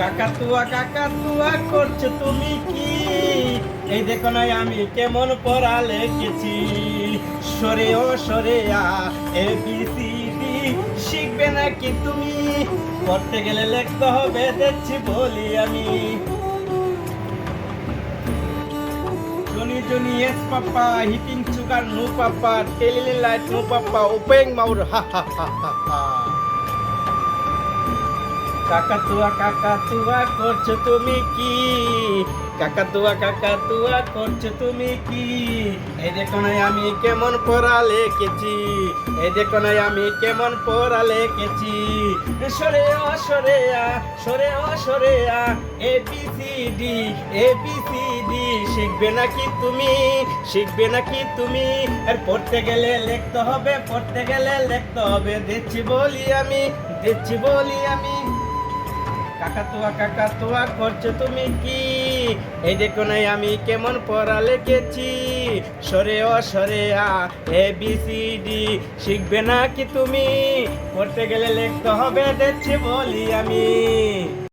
কাকাতুয়া কাকাতুয়া করছ তুমি কি? এই দেখো না, আমি কেমন পড়া লিখেছি। সরে ও সরে এ, বি, সি, ডি, শিখবে নাকি তুমি? পড়তে গেলে লিখতে হবে, দেখছি বলি আমি। Johnny papa hitting sugar no papa telling light no papa open mouth ha ha ha ha ha কাকাতুয়া কাকাতুয়া করছ তুমি কি? কাকাতুয়া কাকাতুয়া করছ তুমি কি? এই দেখো না আমি কেমন পড়া লিখেছি। এই দেখো না আমি কেমন পড়া লিখেছি। সরে ও সরে আ, সরে ও সরে আ, A, B, C, D, A, B, C, D, শিখবে নাকি তুমি? শিখবে নাকি তুমি? আর পড়তে গেলে লিখতে হবে, পড়তে গেলে লিখতে হবে। দিচ্ছি বলি আমি, দিচ্ছি বলি আমি। কাকাতুয়া কাকাতুয়া করছ তুমি কি? এই দেখো নাই আমি কেমন পড়া লিখেছি? সরে অ, সরে আ, এ, বি সি ডি শিখবে না কি তুমি? পড়তে গেলে লিখতে হবে, দেখছি বলি আমি।